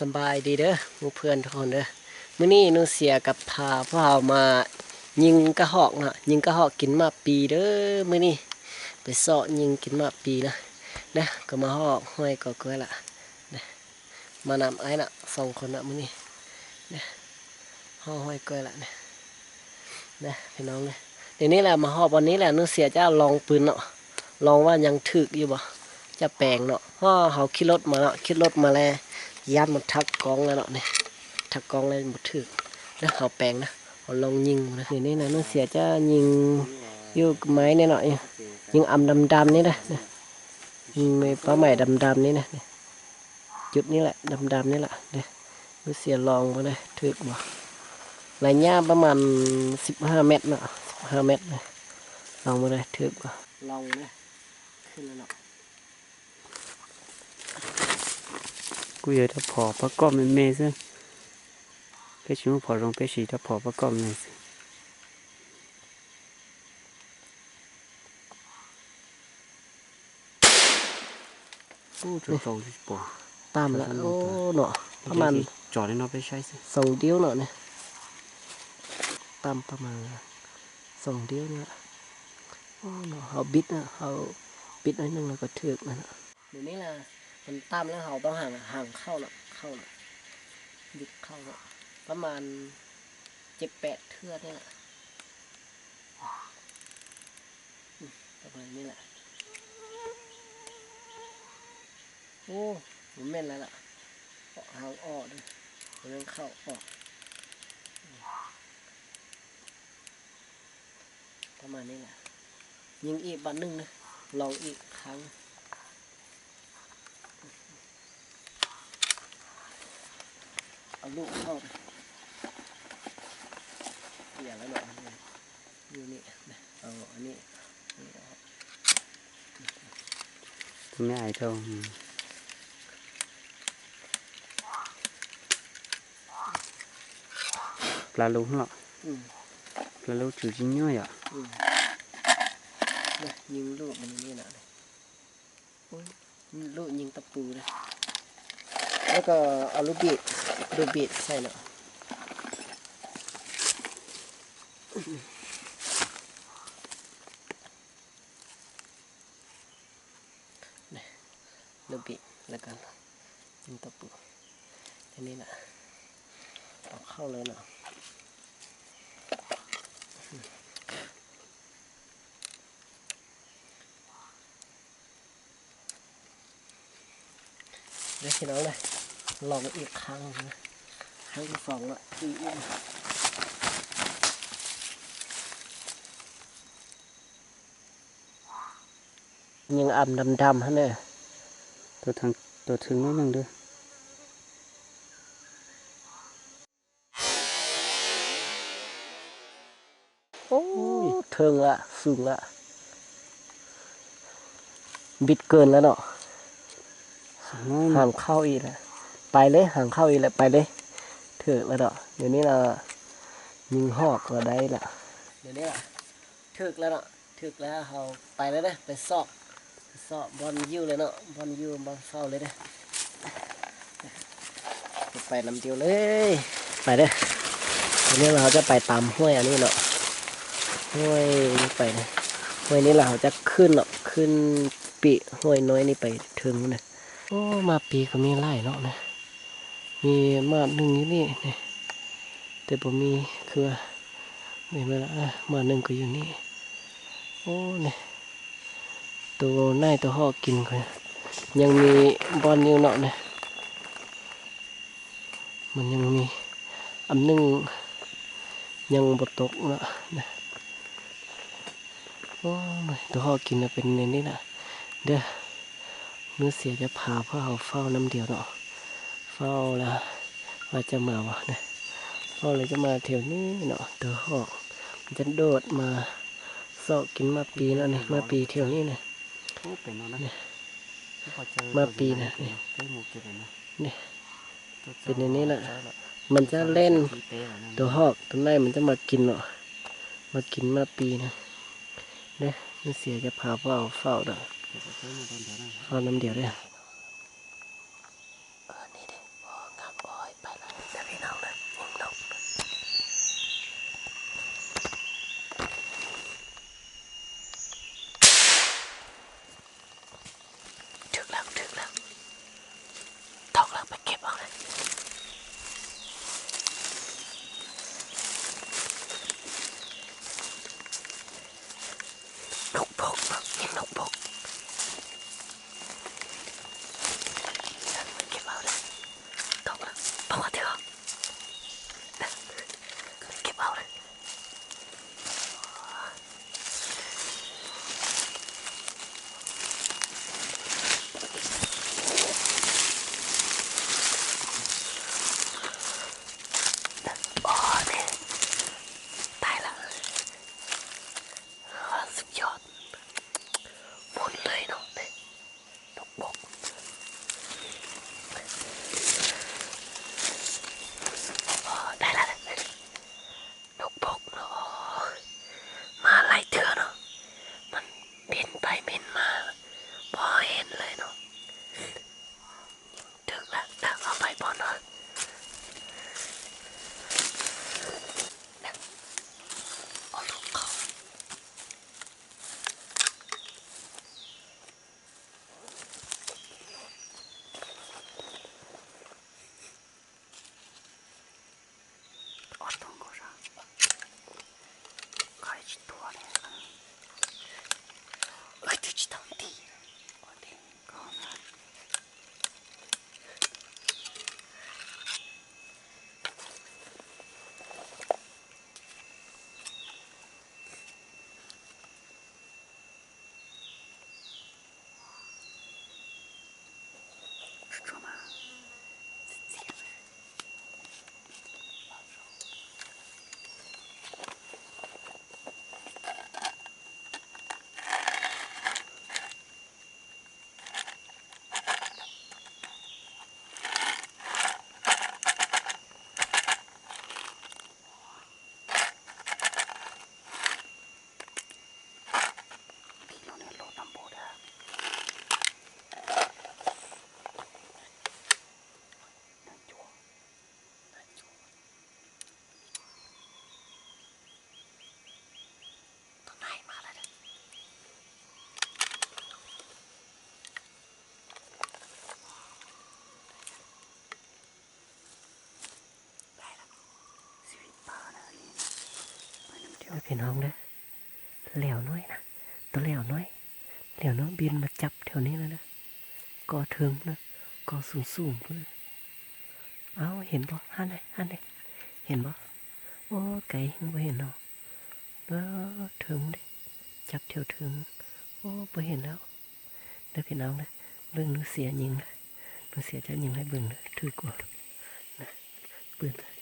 สบายดีเด้อมูเพื่อนทุกคนเด้อมื้อนี้หนูเสียกับพาพวกเรามา ยิงกระหอกเนาะยิงกระหอกกินมาปีเด้อมื้อนี้ไปเสาะยิงกินมาปีนะนะก็มาหอกห้อยก็เกลือละนะมานำไอ้น่ะสองคนน่ะมื้อนี้นะหอกห้อยเกลือละนะนะพี่น้องนะเดี๋ยวนี้แหละมาหอกวันนี้แหละหนูเสียจะลองปืนเนาะลองว่ายังถึกอยู่บ่จะแปลงเนาะเพราะเขาขี่รถมาเนาะขี่รถมาแล้ว ยัดมันทักกองแล้วเนาะเนี่ยทักกองเลยหมดถือแล้วเขาแปลงนะเขาลองยิงนะนี่นี่นะนุ่นเสียจะยิงอยู่กับไม้เนี่ยเนาะยิงอำดำดำๆนี่นะนะยิงไม่ป้าใหม่ดำดำๆนี่นะเนี่ยจุดนี้แหละดำดำๆนี่แหละเนี่ยนุ่นเสียลองมาเลยถือบ่ระยะประมาณสิบห้าเมตรเนาะสิบห้าเมตรเลยลองมาเลยถือบ่ลองเลยขึ้นแล้วเนาะ กูอยากจะพอประกอบมันเมซึ่งไปชิมพอลงไปฉีจะพอประกอบมันสิอู้จะโตสิปอตามแล้วโอ้เนาะประมาณจอดให้น้องไปใช้สิสองเดียวเนาะเนี่ยตามประมาณสองเดียวเนี่ยโอ้เนาะเขาบิดนะเขาบิดหน่อยหนึงแล้วก็ถือกนั่นน่ะเดี๋ยวนี้ล่ะ มันตามแล้วเขาต้องห่างห่างเข้าเนาะเข้าเนาะบิดเข้าเนาะประมาณเจ็ดแปดเทือนี่แหละประมาณนี้แหละโอ้มันแม่นแล้วล่ะออกหางออกเลยมันยังเข้าออกประมาณนี้แหละยิงอีกบันหนึ่งนะลองอีกครั้ง เอาลูกเข้าไปอย่าแล้วหน่อยอยู่นี่นะเอาอันนี้นี่ออกง่ายเท่าอืมปลาลูกเหรออืมปลาลูกถือจริงย่อยอะอืมนะยิงลูกมันนี่นะโอ้ยลูกยิงตะปูเลย แล้วก็เอาลูกบีดลูกบีดใส่เนาะลูกบิดแล้วกันยิงตะปูทีนี้นะเอาเข้าเลยเนาะเดี๋ยวพี่น้องเลย ลองอีกครั้งนะครั้งที่สองละอีกอีกยิงอ่ำดำๆฮะเนี่ยตัวทางตัวถึงนิดนึงด้วยโอ้ยเทิงละสูงละบิดเกินแล้วเนาะน้อยห่างเข้าอีกแล้ว ไปเลยห่างเข้าอีกแล้วไปเลยเถือกแล้วเนาะเดี๋ยวนี้เรายิงหอกเราได้ละเดี๋ยวนี้ล่ะถึกแล้วเนาะถึกแล้วเราไปแล้วเด้อไปซอกไปซอกบอลยิ้วเลยเนาะบอลยิ้วบอลเฝ้าเลยเด้อไปลำเดียวเลย ไปเด้อเดี๋ยวนี้เราจะไปตามห้วยอันนี้เนาะห้วยนี่ไปนะห้วยนี้เราจะขึ้นหรอกขึ้นปีห้วยน้อยนี่ไปถึงนะโอ้มาปีก็มีไล่เนาะนะ มีมาหนึ่งอยู่นี่นี่แต่ผมมีคือว่าไม่มาละอะมาหนึ่งก็อยู่นี่โอ้เนี่ยตัวหน้าตัวหอกินก็ยังมีบอลอยู่เนาะนะมันยังมีอันหนึงยังบดตกเนาะนะโอ้ยตัวห่อกินน่ะเป็นในนี้นะเด้อเนื้อเสียจะพาพ่อเอาเฝ้าน้ำเดียวเนาะ เฝ้าแล้วว่าจะมาวะนะเฝ้าเลยจะมาแถวนี้เนาะตัวห่อมันจะโดดมาเสาะกินมาปีแล้วนี่มาปีแถวนี้นะโอ้เป็นเนาะนะเนี่ยพอเจอมาปีนะเนี่ยได้หมูเก็บเลยนะนี่ตัวจ้าเป็นอย่างนี้น่ะใช่ละมันจะเล่นที่เต้อะนะตัวหอกตัวไหนมันจะมากินเนาะมากินมาปีนะเด้อเนื้อเสียจะพาพ่อเอาเฝ้าเนาะเก็บไว้เต้มาตอนเดี๋ยวนะเฝ้าน้ำเดียวเด้อ พี่น้องเด้อเหลวน้อยนะตัวเหลวน้อยเหลวน้อยบินมาจับแถวนี้แล้วนะกอถึงนะกอสูงสูงๆเลยเอาเห็นบ่ฮันเลยฮันเลยเห็นบ่โอ้ไก่ยังไม่เห็นเนาะเออถึงดิจับเที่ยวถึงโอ้ไปเห็นแล้วเด้อพี่น้องนะเรื่องนึกเสียยิงนะนึกเสียจะยิงให้เบิ่งเลยถือกว่าไก่เนะสูงเนา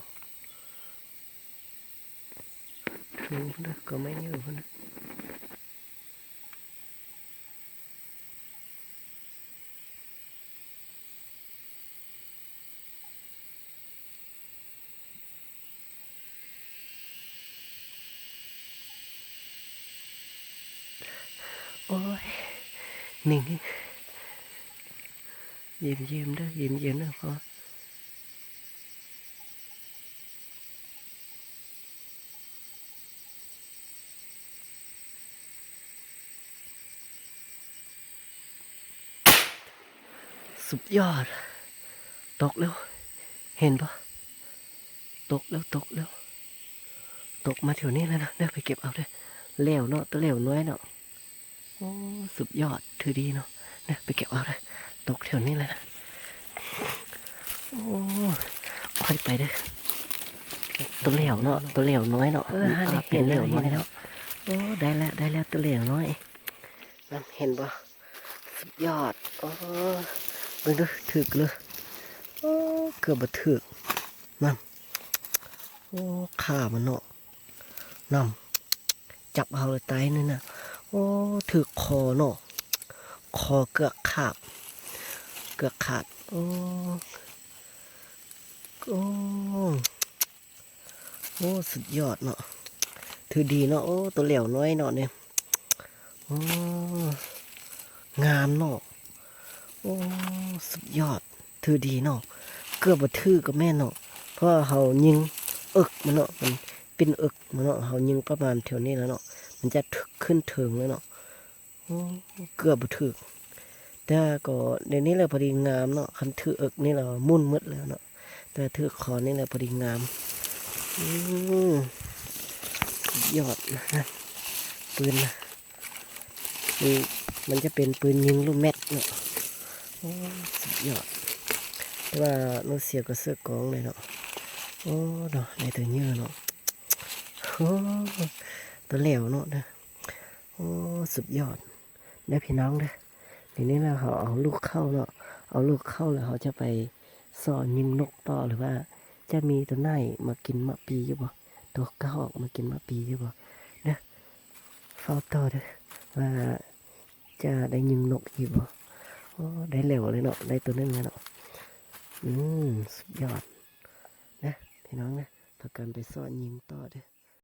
ะถึงนะก็ไม่เยอะนะโอ้ ยิ่งเยี่ยมยี่ยมเด้อยี่ยมเยี่ยมเด้อพ่อสุดยอด ตกแล้ว เห็นปะตกแล้วตกแล้ว ตกมาแถวนี้แล้วนะเดี๋ยวไปเก็บเอาเด้อแล้วเนาะตัวแล้วน้อยเนาะโอ้สุดยอดถือดีเนาะเนี่ยไปเก็บเอาเลย ตกแถวนี้เลยนะโอ้ค่อยไปเด้อตัวเหลวเนาะตัวเหลวน้อยเนาะเออเห็นเหลวน้อยเนาะโอ้ได้แล้วได้แล้วตัวเหลวน้อยนั่นเห็นปะสุดยอดโอ้เบิ่งดูถึกเลยโอ้เกือบบ่ถึกนั่นโอ้ขามันเนาะนั่นจับเอาเลยไตนี่นะโอ้ถือคอเนาะคอเกือกขาด เกือกขาด โอ้โอ้โอ้สุดยอดเนาะถือดีเนาะโอ้ตัวเหลวน้อยเนาะเนี่ยโอ้งามเนาะโอ้สุดยอดถือดีเนาะเกือบบ่ถือกับแม่เนาะเพราะเขายิงเอึกมันเนาะมันเป็นเอึกมันเนาะเขายิงประมาณแถวนี้แล้วเนาะมันจะถึกขึ้นถึงแล้วเนาะโอ้เกือบบ่ถึก แต่ก็เดี๋ยวนี้แหละพอดีงามเนาะคันถือเอกนี่เรามุ่นหมดแล้วเนาะแต่ถือคอนี่แหละพอดีงามอืมสุดยอดนะปืนนะนี่มันจะเป็นปืนยิงลูกแม็ดเนาะโอ้สุดยอดแต่ว่าโนเสียก็เสื้อกองเลยเนาะโอ้เนาะในตัวเนื้อเนาะโอ้ตัวเหลวเนาะนะโอ้สุดยอดได้พี่น้องเด้อ ทีนี้เราเขาเอาลูกเข้าเนาะเอาลูกเข้าแล้วเขาจะไปสอนยิงนกต่อหรือว่า จะมีตัวไหนมากินมะปีอยู่บ่ตัวกระหอกมากินมะปีอยู่บ่เด้อเฝ้าต่อเด้อว่าจะได้ยิงนกอีกบ่ได้เหลวเลยเนาะได้ตัวนึงแล้วเนาะอืมสุดยอดนะพี่น้องนะพากันไปสอนยิงต่อเด้อ